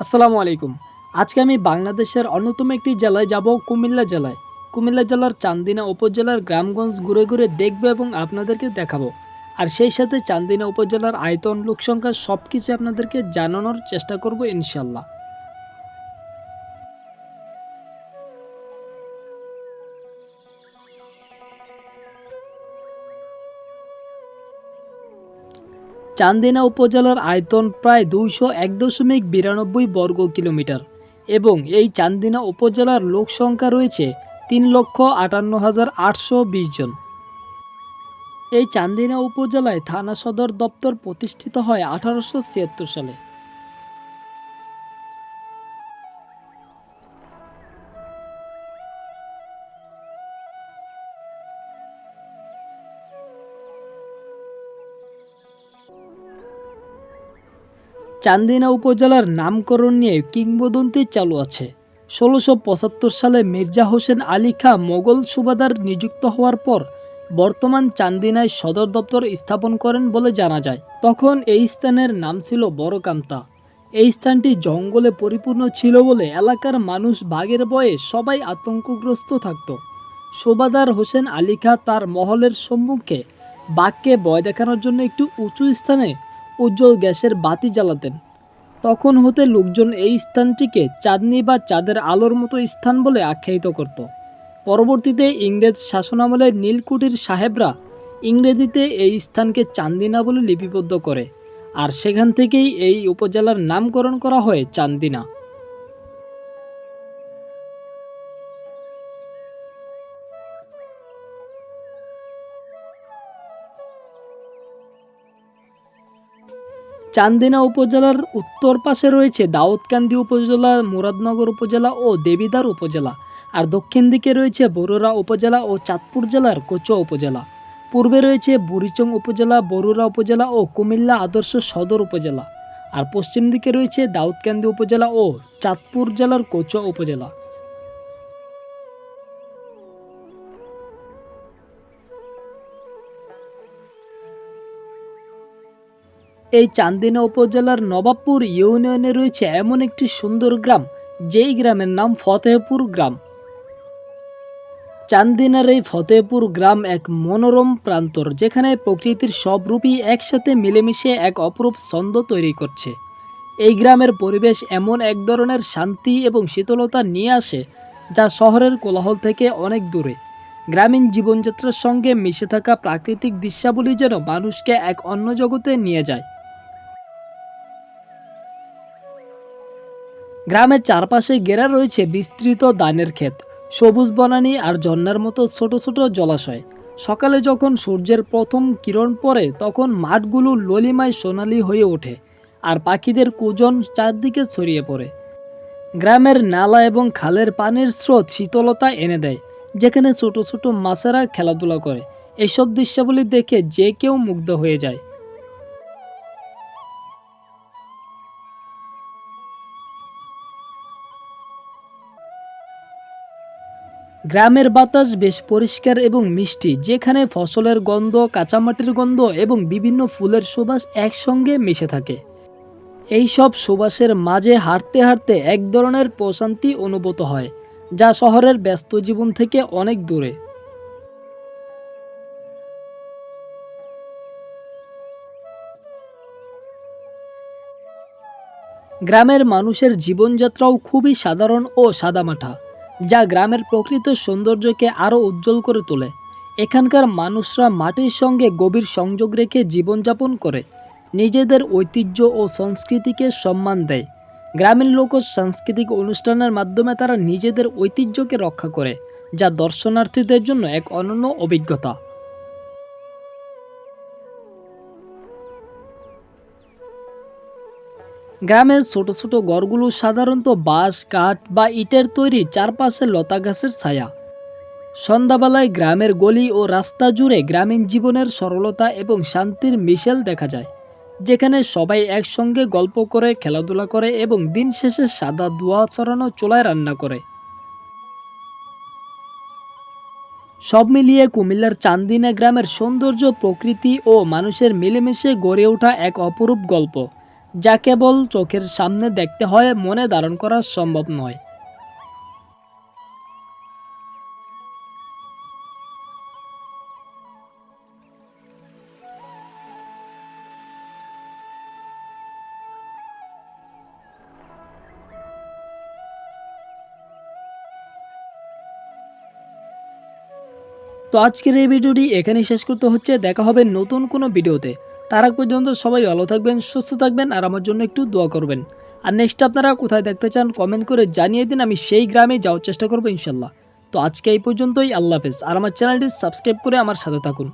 আসসালামু আলাইকুম। আজকে আমি বাংলাদেশের অন্যতম একটি জেলায় যাব, কুমিল্লা জেলায়। কুমিল্লা জেলার চান্দিনা উপজেলার গ্রামগঞ্জ ঘুরে ঘুরে দেখব এবং আপনাদেরকে দেখাবো। আর সেই সাথে চান্দিনা উপজেলার আয়তন লোকসংখ্যা সব কিছু আপনাদেরকে জানানোর চেষ্টা করব ইনশাল্লাহ চান্দিনা উপজেলার আয়তন প্রায় দুইশো এক দশমিক বিরানব্বই বর্গ কিলোমিটার এবং এই চান্দিনা উপজেলার লোক সংখ্যা রয়েছে তিন লক্ষ আটান্ন হাজার আটশো বিশ জন। এই চান্দিনা উপজেলায় থানা সদর দপ্তর প্রতিষ্ঠিত হয় আঠারোশো ছিয়াত্তর সালে। চান্দিনা উপজেলার নামকরণ নিয়ে কিংবদন্তি চালু আছে। ষোলোশো পঁচাত্তর সালে মির্জা হোসেন আলী খাঁ মোগল সুবাদার নিযুক্ত হওয়ার পর বর্তমান চান্দিনায় সদর দপ্তর স্থাপন করেন বলে জানা যায়। তখন এই স্থানের নাম ছিল বড়কান্তা। এই স্থানটি জঙ্গলে পরিপূর্ণ ছিল বলে এলাকার মানুষ বাঘের বয়ে সবাই আতঙ্কগ্রস্ত থাকত। সুবাদার হোসেন আলী খাঁ তার মহলের সম্মুখে বাঘকে বয় দেখানোর জন্য একটু উঁচু স্থানে উজ্জ্বল গ্যাসের বাতি জ্বালাতেন। তখন হতে লোকজন এই স্থানটিকে চাঁদনি বা চাঁদের আলোর মতো স্থান বলে আখ্যায়িত করত। পরবর্তীতে ইংরেজ শাসনামলে নীলকুটির সাহেবরা ইংরেজিতে এই স্থানকে চান্দিনা বলে লিপিবদ্ধ করে, আর সেখান থেকেই এই উপজেলার নামকরণ করা হয় চান্দিনা চান্দিনা উপজেলার উত্তর পাশে রয়েছে দাউদকান্দি উপজেলা, মুরাদনগর উপজেলা ও দেবিদার উপজেলা। আর দক্ষিণ দিকে রয়েছে বরুড়া উপজেলা ও চাঁদপুর জেলার কোচো উপজেলা। পূর্বে রয়েছে বুড়িচং উপজেলা, বরুড়া উপজেলা ও কুমিল্লা আদর্শ সদর উপজেলা। আর পশ্চিম দিকে রয়েছে দাউদকান্দি উপজেলা ও চাঁদপুর জেলার কোচো উপজেলা। এই চান্দিনা উপজেলার নবাবপুর ইউনিয়নে রয়েছে এমন একটি সুন্দর গ্রাম, যেই গ্রামের নাম ফতেহপুর গ্রাম। চান্দিনার এই ফতেহপুর গ্রাম এক মনোরম প্রান্তর, যেখানে প্রকৃতির সব রূপই একসাথে মিলেমিশে এক অপরূপ ছন্দ তৈরি করছে। এই গ্রামের পরিবেশ এমন এক ধরনের শান্তি এবং শীতলতা নিয়ে আসে, যা শহরের কোলাহল থেকে অনেক দূরে। গ্রামীণ জীবনযাত্রার সঙ্গে মিশে থাকা প্রাকৃতিক দৃশ্যাবলী যেন মানুষকে এক অন্য জগতে নিয়ে যায়। গ্রামের চারপাশে ঘেরা রয়েছে বিস্তৃত ধানের ক্ষেত, সবুজ বনানী আর ঝর্ণার মতো ছোট ছোট জলাশয়। সকালে যখন সূর্যের প্রথম কিরণ পড়ে, তখন মাঠগুলো ললিমায় সোনালি হয়ে ওঠে আর পাখিদের কুজন চারদিকে ছড়িয়ে পড়ে। গ্রামের নালা এবং খালের পানির স্রোত শীতলতা এনে দেয়, যেখানে ছোট ছোট মাছেরা খেলাধুলা করে। এসব দৃশ্যাবলী দেখে যে কেউ মুগ্ধ হয়ে যায়। গ্রামের বাতাস বেশ পরিষ্কার এবং মিষ্টি, যেখানে ফসলের গন্ধ, কাঁচামাটির গন্ধ এবং বিভিন্ন ফুলের সুবাস একসঙ্গে মিশে থাকে। এই সব সুবাসের মাঝে হাঁটতে হাঁটতে এক ধরনের প্রশান্তি অনুভূত হয়, যা শহরের ব্যস্ত জীবন থেকে অনেক দূরে। গ্রামের মানুষের জীবনযাত্রাও খুবই সাধারণ ও সাদামাঠা। যা গ্রামের প্রকৃত সৌন্দর্যকে আরও উজ্জ্বল করে তোলে। এখানকার মানুষরা মাটির সঙ্গে গভীর সংযোগ রেখে জীবনযাপন করে। নিজেদের ঐতিহ্য ও সংস্কৃতিকে সম্মান দেয়। গ্রামীণ লোক সাংস্কৃতিক অনুষ্ঠানের মাধ্যমে তারা নিজেদের ঐতিহ্যকে রক্ষা করে, যা দর্শনার্থীদের জন্য এক অনন্য অভিজ্ঞতা। গ্রামের ছোট ছোট ঘরগুলো সাধারণত বাঁশ, কাঠ বা ইটের তৈরি চারপাশে লতা গাছের ছায়া। সন্ধ্যাবেলায় গ্রামের গলি ও রাস্তা জুড়ে গ্রামীণ জীবনের সরলতা এবং শান্তির মিশেল দেখা যায়, যেখানে সবাই একসঙ্গে গল্প করে, খেলাধুলা করে এবং দিন শেষে সাদা ধোয়া ছড়ানো চোলায় রান্না করে। সব মিলিয়ে কুমিল্লার চান্দিনা গ্রামের সৌন্দর্য, প্রকৃতি ও মানুষের মিলেমিশে গড়ে ওঠা এক অপরূপ গল্প। যা কেবল চোখের সামনে দেখতে হয়, মনে ধারণ করা সম্ভব নয়। তো আজকের এই ভিডিওটি এখানেই শেষ করতে হচ্ছে। দেখা হবে নতুন কোনো ভিডিওতে। তার আগ পর্যন্ত সবাই ভালো থাকবেন, সুস্থ থাকবেন আর আমার জন্য একটু দোয়া করবেন। আর নেক্সট আপনারা কোথায় দেখতে চান কমেন্ট করে জানিয়ে দিন, আমি সেই গ্রামে যাওয়ার চেষ্টা করব ইনশাল্লাহ। তো আজকে এই পর্যন্তই, আল্লাহ হাফেজ। আর আমার চ্যানেলটি সাবস্ক্রাইব করে আমার সাথে থাকুন।